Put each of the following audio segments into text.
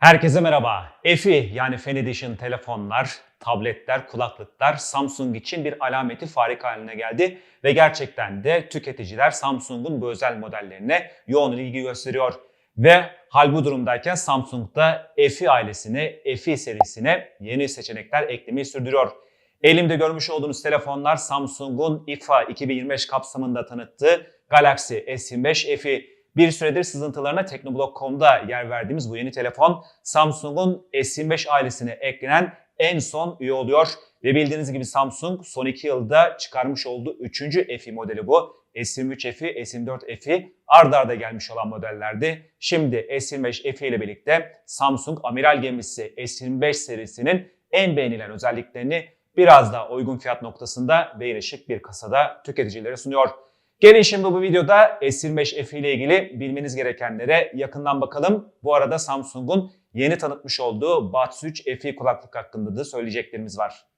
Herkese merhaba. EFI yani Fan Edition telefonlar, tabletler, kulaklıklar Samsung için bir alameti farika haline geldi ve gerçekten de tüketiciler Samsung'un bu özel modellerine yoğun ilgi gösteriyor. Ve hal bu durumdayken Samsung da EFI ailesine, EFI serisine yeni seçenekler eklemeyi sürdürüyor. Elimde görmüş olduğunuz telefonlar Samsung'un IFA 2025 kapsamında tanıttığı Galaxy S25 FE. Bir süredir sızıntılarına Teknoblog.com'da yer verdiğimiz bu yeni telefon Samsung'un S25 ailesine eklenen en son üye oluyor. Ve bildiğiniz gibi Samsung son 2 yılda çıkarmış olduğu 3. FE modeli bu. S23 FE, S24 FE ard arda gelmiş olan modellerdi. Şimdi S25 FE ile birlikte Samsung amiral gemisi S25 serisinin en beğenilen özelliklerini biraz daha uygun fiyat noktasında ve yine şık bir kasada tüketicilere sunuyor. Gelin şimdi bu videoda S25 FE ile ilgili bilmeniz gerekenlere yakından bakalım. Bu arada Samsung'un yeni tanıtmış olduğu Buds 3 FE kulaklık hakkında da söyleyeceklerimiz var.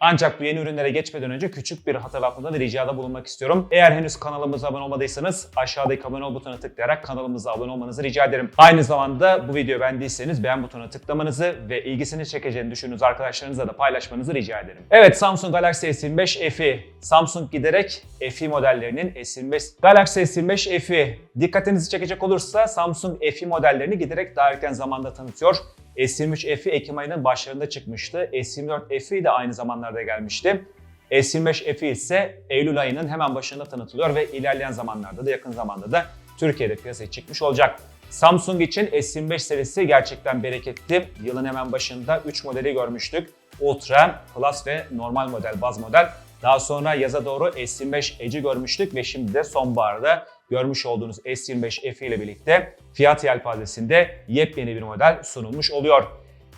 Ancak bu yeni ürünlere geçmeden önce küçük bir hatırlatmadan ricada bulunmak istiyorum. Eğer henüz kanalımıza abone olmadıysanız aşağıdaki abone ol butonuna tıklayarak kanalımıza abone olmanızı rica ederim. Aynı zamanda bu videoyu beğendiyseniz beğen butonuna tıklamanızı ve ilgisini çekeceğini düşündüğünüz arkadaşlarınızla da paylaşmanızı rica ederim. Evet Samsung Galaxy S25 FE. Samsung giderek FE modellerinin S25 Galaxy S25 FE dikkatinizi çekecek olursa Samsung FE modellerini giderek daha erken zamanda tanıtıyor. S23 FE Ekim ayının başlarında çıkmıştı. S24 FE de aynı zamanlarda gelmişti. S25 FE ise Eylül ayının hemen başında tanıtılıyor ve ilerleyen zamanlarda da yakın zamanda da Türkiye'de piyasaya çıkmış olacak. Samsung için S25 serisi gerçekten bereketli. Yılın hemen başında 3 modeli görmüştük. Ultra, Plus ve normal model, baz model. Daha sonra yaza doğru S25 Edge'i görmüştük ve şimdi de sonbaharda görmüş olduğunuz S25 FE ile birlikte fiyat yelpazesinde yepyeni bir model sunulmuş oluyor.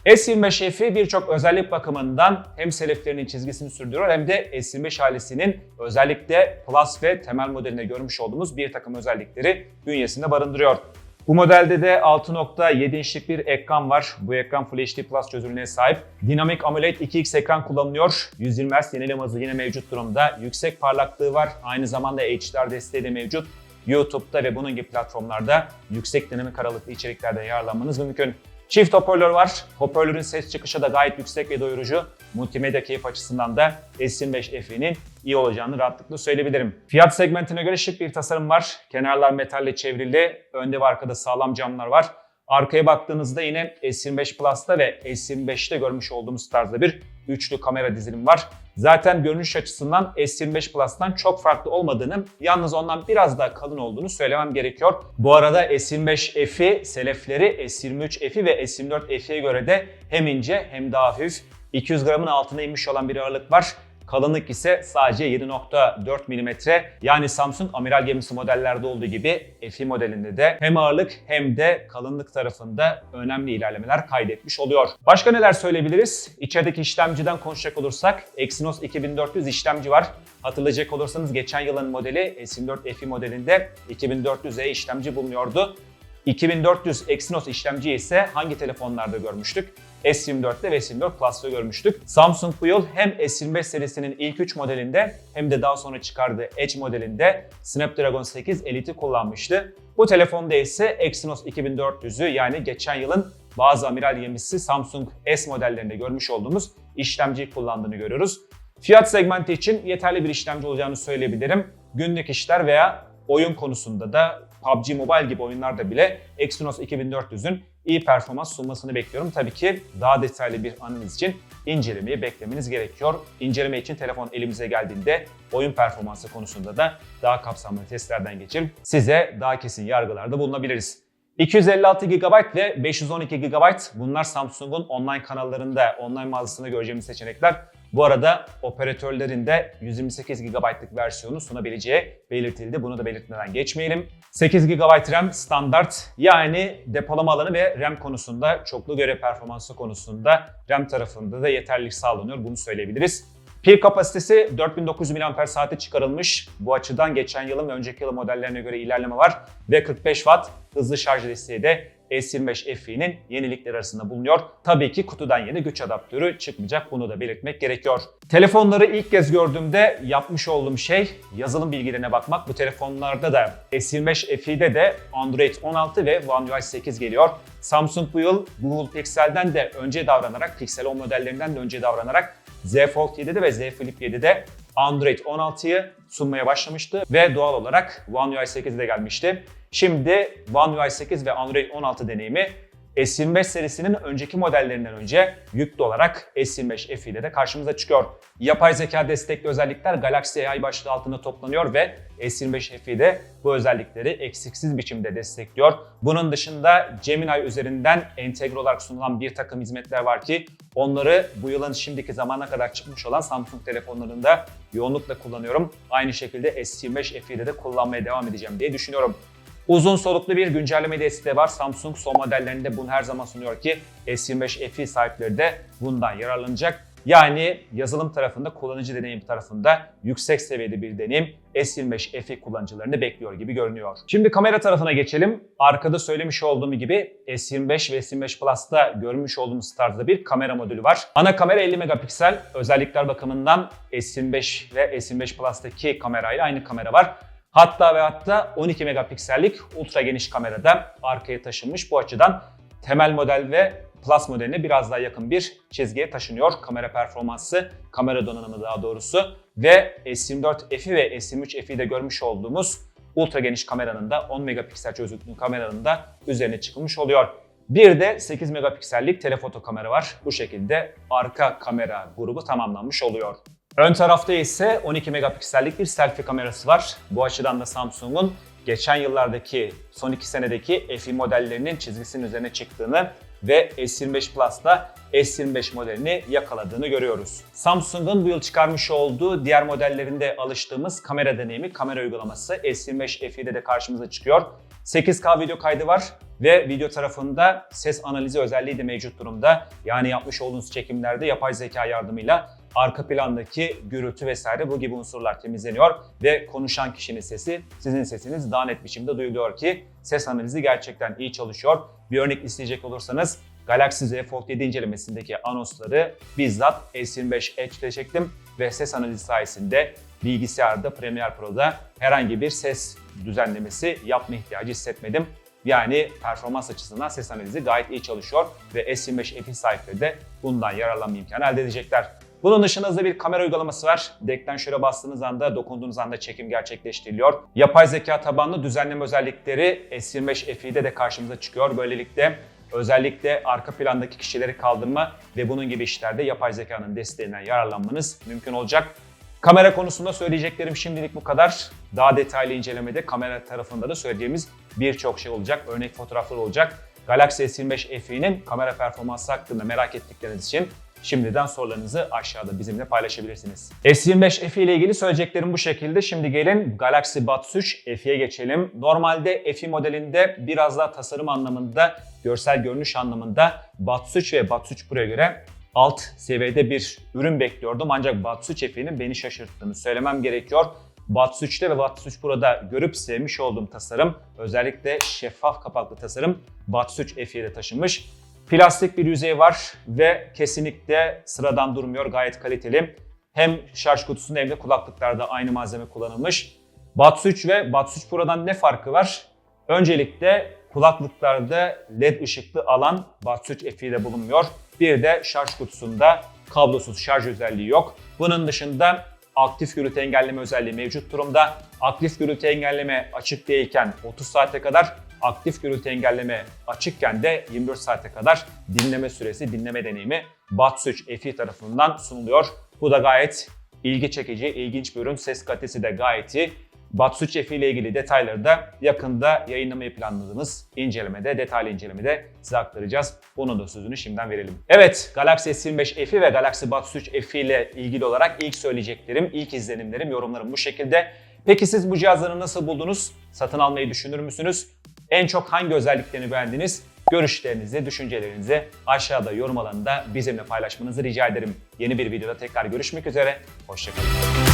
S25 FE birçok özellik bakımından hem seleflerinin çizgisini sürdürüyor hem de S25 ailesinin özellikle Plus ve temel modelinde görmüş olduğumuz bir takım özellikleri bünyesinde barındırıyor. Bu modelde de 6.7 inçlik bir ekran var. Bu ekran Full HD Plus çözünürlüğüne sahip. Dinamik AMOLED 2X ekran kullanılıyor. 120 Hz yenileme hızı yine mevcut durumda. Yüksek parlaklığı var. Aynı zamanda HDR desteği de mevcut. YouTube'da ve bunun gibi platformlarda yüksek dinamik aralıklı içeriklerden yararlanmanız mümkün. Çift hoparlör var. Hoparlörün ses çıkışı da gayet yüksek ve doyurucu. Multimedya keyif açısından da S25 FE'nin iyi olacağını rahatlıkla söyleyebilirim. Fiyat segmentine göre şık bir tasarım var. Kenarlar metalle çevrili, önde ve arkada sağlam camlar var. Arkaya baktığınızda yine S25 Plus'ta ve S25'te görmüş olduğumuz tarzda bir üçlü kamera dizilim var. Zaten görünüş açısından S25 Plus'tan çok farklı olmadığını, yalnız ondan biraz daha kalın olduğunu söylemem gerekiyor. Bu arada S25 FE selefleri S23 FE ve S24 FE'ye göre de hem ince hem daha hafif. 200 gramın altına inmiş olan bir ağırlık var. Kalınlık ise sadece 7.4 mm. Yani Samsung amiral gemisi modellerde olduğu gibi FE modelinde de hem ağırlık hem de kalınlık tarafında önemli ilerlemeler kaydetmiş oluyor. Başka neler söyleyebiliriz? İçerideki işlemciden konuşacak olursak Exynos 2400 işlemci var. Hatırlayacak olursanız geçen yılın modeli S24 FE modelinde 2400E işlemci bulunuyordu. 2400 Exynos işlemci ise hangi telefonlarda görmüştük? S24'te ve S24 Plus'ta görmüştük. Samsung bu yıl hem S25 serisinin ilk 3 modelinde hem de daha sonra çıkardığı Edge modelinde Snapdragon 8 Elite'i kullanmıştı. Bu telefonda ise Exynos 2400'ü yani geçen yılın bazı amiral gemisi Samsung S modellerinde görmüş olduğumuz işlemciyi kullandığını görüyoruz. Fiyat segmenti için yeterli bir işlemci olacağını söyleyebilirim. Günlük işler veya oyun konusunda da PUBG Mobile gibi oyunlarda bile Exynos 2400'ün iyi performans sunmasını bekliyorum. Tabii ki daha detaylı bir analiz için incelemeyi beklemeniz gerekiyor. İnceleme için telefon elimize geldiğinde oyun performansı konusunda da daha kapsamlı testlerden geçirip size daha kesin yargılarda bulunabiliriz. 256 GB ve 512 GB bunlar Samsung'un online kanallarında, online mağazasında göreceğimiz seçenekler. Bu arada operatörlerin de 128 GB'lık versiyonu sunabileceği belirtildi. Bunu da belirtmeden geçmeyelim. 8 GB RAM standart yani depolama alanı ve RAM konusunda çoklu görev performansı konusunda RAM tarafında da yeterlilik sağlanıyor. Bunu söyleyebiliriz. Pil kapasitesi 4900 mAh'e çıkarılmış. Bu açıdan geçen yılın ve önceki yılın modellerine göre ilerleme var. Ve 45 Watt hızlı şarj desteği de S25 FE'nin yenilikleri arasında bulunuyor. Tabii ki kutudan yeni güç adaptörü çıkmayacak. Bunu da belirtmek gerekiyor. Telefonları ilk kez gördüğümde yapmış olduğum şey yazılım bilgilerine bakmak. Bu telefonlarda da S25 FE'de de Android 16 ve One UI 8 geliyor. Samsung bu yıl Google Pixel'den de önce davranarak, Pixel 10 modellerinden de önce davranarak Z Fold 7'de ve Z Flip 7'de Android 16'yı sunmaya başlamıştı ve doğal olarak One UI 8 de gelmişti. Şimdi One UI 8 ve Android 16 deneyimi S25 serisinin önceki modellerinden önce yüklü olarak S25 FE ile de karşımıza çıkıyor. Yapay zeka destekli özellikler Galaxy AI başlığı altında toplanıyor ve S25 FE de bu özellikleri eksiksiz biçimde destekliyor. Bunun dışında Gemini üzerinden entegre olarak sunulan bir takım hizmetler var ki onları bu yılın şimdiki zamana kadar çıkmış olan Samsung telefonlarında yoğunlukla kullanıyorum. Aynı şekilde S25 FE'de de kullanmaya devam edeceğim diye düşünüyorum. Uzun soluklu bir güncelleme desteği var. Samsung son modellerinde bunu her zaman sunuyor ki S25 FE sahipleri de bundan yararlanacak. Yani yazılım tarafında, kullanıcı deneyim tarafında yüksek seviyede bir deneyim S25 FE kullanıcılarını bekliyor gibi görünüyor. Şimdi kamera tarafına geçelim. Arkada söylemiş olduğum gibi S25 ve S25 Plus'ta görmüş olduğumuz tarzda bir kamera modülü var. Ana kamera 50 megapiksel. Özellikler bakımından S25 ve S25 Plus'taki kamerayla aynı kamera var. Hatta ve hatta 12 megapiksellik ultra geniş kamerada arkaya taşınmış. Bu açıdan temel model ve Plus modeline biraz daha yakın bir çizgiye taşınıyor. Kamera performansı, kamera donanımı daha doğrusu ve S24 F'i ve S23 F'i de görmüş olduğumuz ultra geniş kameranın da 10 megapiksel çözünürlüklü kameranın da üzerine çıkılmış oluyor. Bir de 8 megapiksellik telefoto kamera var. Bu şekilde arka kamera grubu tamamlanmış oluyor. Ön tarafta ise 12 megapiksellik bir selfie kamerası var. Bu açıdan da Samsung'un geçen yıllardaki, son 2 senedeki FE modellerinin çizgisinin üzerine çıktığını ve S25 Plus'ta S25 modelini yakaladığını görüyoruz. Samsung'un bu yıl çıkarmış olduğu diğer modellerinde alıştığımız kamera deneyimi, kamera uygulaması S25 FE'de de karşımıza çıkıyor. 8K video kaydı var ve video tarafında ses analizi özelliği de mevcut durumda. Yani yapmış olduğunuz çekimlerde yapay zeka yardımıyla arka plandaki gürültü vesaire bu gibi unsurlar temizleniyor ve konuşan kişinin sesi sizin sesiniz daha net biçimde duyuluyor ki ses analizi gerçekten iyi çalışıyor. Bir örnek isteyecek olursanız Galaxy Z Fold 7 incelemesindeki anonsları bizzat S25 Edge'de çektim ve ses analizi sayesinde bilgisayarda Premiere Pro'da herhangi bir ses düzenlemesi yapma ihtiyacı hissetmedim. Yani performans açısından ses analizi gayet iyi çalışıyor ve S25 FE sahipleri de bundan yararlanma imkanı elde edecekler. Bunun dışında hızlı bir kamera uygulaması var. Deck'ten şöyle bastığınız anda, dokunduğunuz anda çekim gerçekleştiriliyor. Yapay zeka tabanlı düzenleme özellikleri S25 FE'de de karşımıza çıkıyor. Böylelikle özellikle arka plandaki kişileri kaldırma ve bunun gibi işlerde yapay zekanın desteğinden yararlanmanız mümkün olacak. Kamera konusunda söyleyeceklerim şimdilik bu kadar. Daha detaylı incelemede kamera tarafında da söyleyeceğimiz birçok şey olacak. Örnek fotoğraflar olacak. Galaxy S25 FE'nin kamera performansı hakkında merak ettikleriniz için Şimdiden sorularınızı aşağıda bizimle paylaşabilirsiniz. S25 FE ile ilgili söyleyeceklerim bu şekilde. Şimdi gelin Galaxy Buds 3 FE'ye geçelim. Normalde FE modelinde biraz daha tasarım anlamında, görsel görünüş anlamında Buds 3 ve Buds 3 Pro'ya göre alt seviyede bir ürün bekliyordum. Ancak Buds 3 FE'nin beni şaşırttığını söylemem gerekiyor. Buds 3'te ve Buds 3 Pro'da görüp sevmiş olduğum tasarım, özellikle şeffaf kapaklı tasarım Buds 3 FE'ye taşınmış. Plastik bir yüzey var ve kesinlikle sıradan durmuyor. Gayet kaliteli. Hem şarj kutusunda hem de kulaklıklarda aynı malzeme kullanılmış. Buds 3 ve Buds 3 Pro'dan ne farkı var? Öncelikle kulaklıklarda LED ışıklı alan Buds 3 FE'de bulunmuyor. Bir de şarj kutusunda kablosuz şarj özelliği yok. Bunun dışında aktif gürültü engelleme özelliği mevcut durumda. Aktif gürültü engelleme açık değilken 30 saate kadar, aktif gürültü engelleme açıkken de 24 saate kadar dinleme süresi, dinleme deneyimi Buds 3 FE tarafından sunuluyor. Bu da gayet ilgi çekici, ilginç bir ürün. Ses kalitesi de gayet iyi. Buds 3 FE ile ilgili detayları da yakında yayınlamayı planladığımız incelemede, detaylı incelemede size aktaracağız. Bunun da sözünü şimdiden verelim. Evet, Galaxy S25 FE ve Galaxy Buds 3 FE ile ilgili olarak ilk söyleyeceklerim, ilk izlenimlerim, yorumlarım bu şekilde. Peki siz bu cihazları nasıl buldunuz? Satın almayı düşünür müsünüz? En çok hangi özelliklerini beğendiniz? Görüşlerinizi, düşüncelerinizi aşağıda yorum alanında bizimle paylaşmanızı rica ederim. Yeni bir videoda tekrar görüşmek üzere. Hoşçakalın.